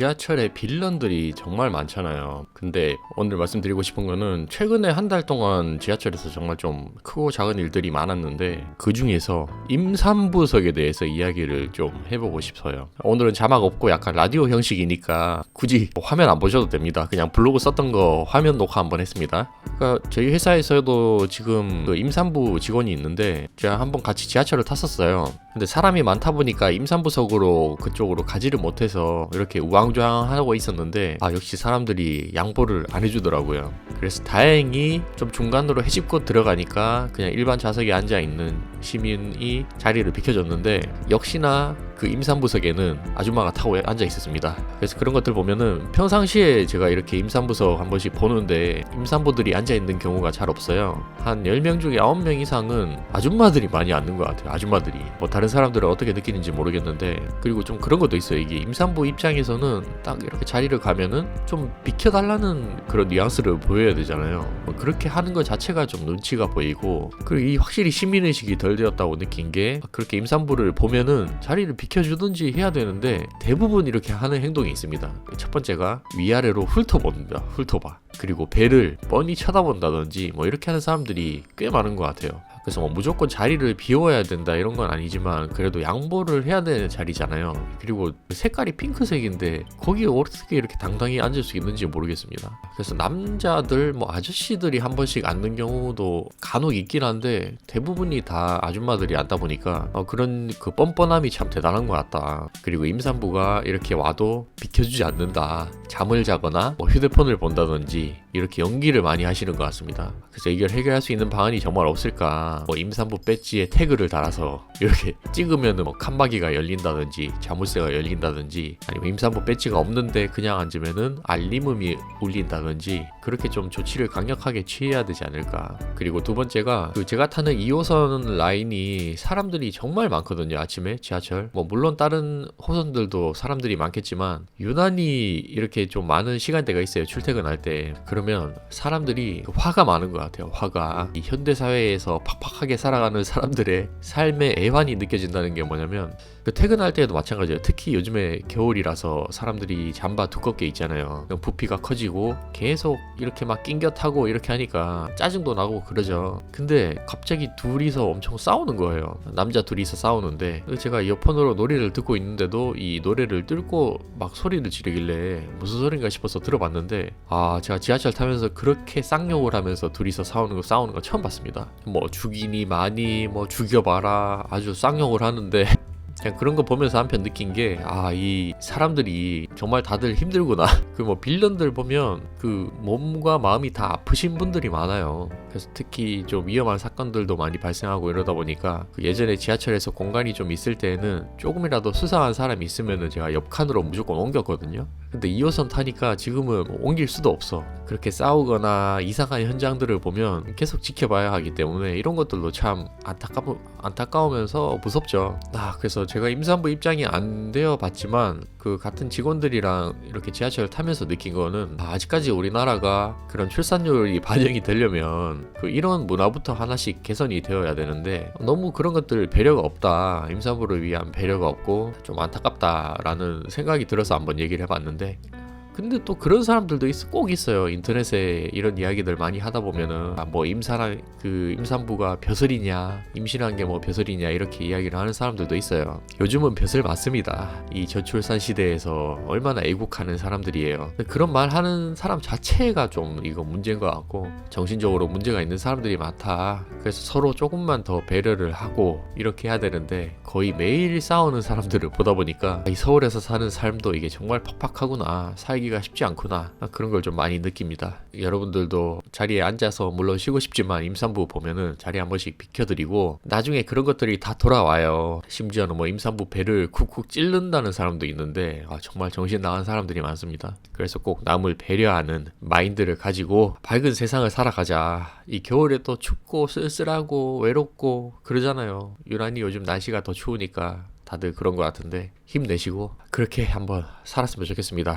지하철에 빌런들이 정말 많잖아요. 근데 오늘 말씀드리고 싶은 거는 최근에 한 달 동안 지하철에서 정말 좀 크고 작은 일들이 많았는데 그 중에서 임산부석에 대해서 이야기를 좀 해보고 싶어요. 오늘은 자막 없고 약간 라디오 형식이니까 굳이 뭐 화면 안 보셔도 됩니다. 그냥 블로그 썼던 거 화면 녹화 한번 했습니다. 그러니까 저희 회사에서도 지금 그 임산부 직원이 있는데 제가 한번 같이 지하철을 탔었어요. 근데 사람이 많다 보니까 임산부석으로 그쪽으로 가지를 못해서 이렇게 우왕좌왕 하고 있었는데 아 역시 사람들이 양 보를 안 해주더라고요. 그래서 다행히 좀 중간으로 헤집고 들어가니까 그냥 일반 좌석에 앉아 있는 시민이 자리를 비켜줬는데 역시나 그 임산부석에는 아줌마가 타고 앉아 있었습니다. 그래서 그런 것들 보면은 평상시에 제가 이렇게 임산부석 한 번씩 보는데 임산부들이 앉아 있는 경우가 잘 없어요. 한 10명 중에 9명 이상은 아줌마들이 많이 앉는 것 같아요. 아줌마들이. 뭐 다른 사람들은 어떻게 느끼는지 모르겠는데 그리고 좀 그런 것도 있어요. 이게 임산부 입장에서는 딱 이렇게 자리를 가면은 좀 비켜달라는 그런 뉘앙스를 보여야 되잖아요. 뭐 그렇게 하는 것 자체가 좀 눈치가 보이고 그리고 이 확실히 시민의식이 덜 되었다고 느낀 게 그렇게 임산부를 보면은 자리를 비켜주든지 해야 되는데 대부분 이렇게 하는 행동이 있습니다. 첫 번째가 위아래로 훑어봅니다. 훑어봐. 그리고 배를 뻔히 쳐다본다든지 뭐 이렇게 하는 사람들이 꽤 많은 것 같아요. 그래서 뭐 무조건 자리를 비워야 된다 이런 건 아니지만 그래도 양보를 해야 되는 자리잖아요. 그리고 색깔이 핑크색인데 거기에 어떻게 이렇게 당당히 앉을 수 있는지 모르겠습니다. 그래서 남자들 뭐 아저씨들이 한 번씩 앉는 경우도 간혹 있긴 한데 대부분이 다 아줌마들이 앉다 보니까 어, 그런 그 뻔뻔함이 참 대단한 것 같다. 그리고 임산부가 이렇게 와도 비켜주지 않는다. 잠을 자거나 뭐 휴대폰을 본다든지 이렇게 연기를 많이 하시는 것 같습니다. 그래서 이걸 해결할 수 있는 방안이 정말 없을까? 뭐 임산부 배지에 태그를 달아서 이렇게 찍으면은 뭐 칸막이가 열린다든지 자물쇠가 열린다든지 아니면 임산부 배지가 없는데 그냥 앉으면은 알림음이 울린다든지 그렇게 좀 조치를 강력하게 취해야 되지 않을까? 그리고 두 번째가 그 제가 타는 2호선 라인이 사람들이 정말 많거든요. 아침에 지하철. 뭐 물론 다른 호선들도 사람들이 많겠지만 유난히 이렇게 좀 많은 시간대가 있어요. 출퇴근할 때. 그러면 사람들이 화가 많은 것 같아요. 화가 이 현대 사회에서 팍 팍하게 살아가는 사람들의 삶의 애환이 느껴진다는 게 뭐냐면 그 퇴근할 때에도 마찬가지예요. 특히 요즘에 겨울이라서 사람들이 잠바 두껍게 입잖아요. 그럼 부피가 커지고 계속 이렇게 막 낑겨 타고 이렇게 하니까 짜증도 나고 그러죠. 근데 갑자기 둘이서 엄청 싸우는 거예요. 남자 둘이서 싸우는데 제가 이어폰으로 노래를 듣고 있는데도 이 노래를 뚫고 막 소리를 지르길래 무슨 소린가 싶어서 들어봤는데 아 제가 지하철 타면서 그렇게 쌍욕을 하면서 둘이서 싸우는 거 싸우는 거 처음 봤습니다. 뭐 죽 이니 많이 뭐 죽여봐라 아주 쌍욕을 하는데 그냥 그런 거 보면서 한편 느낀 게 아 이 사람들이 정말 다들 힘들구나. 그 뭐 빌런들 보면 그 몸과 마음이 다 아프신 분들이 많아요. 그래서 특히 좀 위험한 사건들도 많이 발생하고 이러다 보니까 그 예전에 지하철에서 공간이 좀 있을 때에는 조금이라도 수상한 사람이 있으면은 제가 옆 칸으로 무조건 옮겼거든요 근데 2호선 타니까 지금은 뭐 옮길 수도 없어 그렇게 싸우거나 이상한 현장들을 보면 계속 지켜봐야 하기 때문에 이런 것들도 참 안타까 안타까우면서 무섭죠. 아 그래서 제가 임산부 입장이 안 되어 봤지만 그 같은 직원들이랑 이렇게 지하철 타면서 느낀 거는 아, 아직까지 우리나라가 그런 출산율이 반영이 되려면 그 이런 문화부터 하나씩 개선이 되어야 되는데 너무 그런 것들 배려가 없다. 임산부를 위한 배려가 없고 좀 안타깝다라는 생각이 들어서 한번 얘기를 해봤는데 근데 또 그런 사람들도 있, 꼭 있어요. 인터넷에 이런 이야기들 많이 하다 보면은 아, 뭐 임산한 그 임산부가 벼슬이냐, 임신한 게 뭐 벼슬이냐 이렇게 이야기를 하는 사람들도 있어요. 요즘은 벼슬 맞습니다. 이 저출산 시대에서 얼마나 애국하는 사람들이에요. 그런 말 하는 사람 자체가 좀 이거 문제인 것 같고 정신적으로 문제가 있는 사람들이 많다. 그래서 서로 조금만 더 배려를 하고 이렇게 해야 되는데 거의 매일 싸우는 사람들을 보다 보니까 이 서울에서 사는 삶도 이게 정말 팍팍하구나. 살기 가 쉽지 않구나. 그런 걸 좀 많이 느낍니다. 여러분들도 자리에 앉아서 물론 쉬고 싶지만 임산부 보면은 자리 한 번씩 비켜드리고 나중에 그런 것들이 다 돌아와요. 심지어는 뭐 임산부 배를 쿡쿡 찌른다는 사람도 있는데 아, 정말 정신 나간 사람들이 많습니다. 그래서 꼭 남을 배려하는 마인드를 가지고 밝은 세상을 살아가자. 이 겨울에 또 춥고 쓸쓸하고 외롭고 그러잖아요. 유난히 요즘 날씨가 더 추우니까 다들 그런 것 같은데 힘내시고 그렇게 한번 살았으면 좋겠습니다.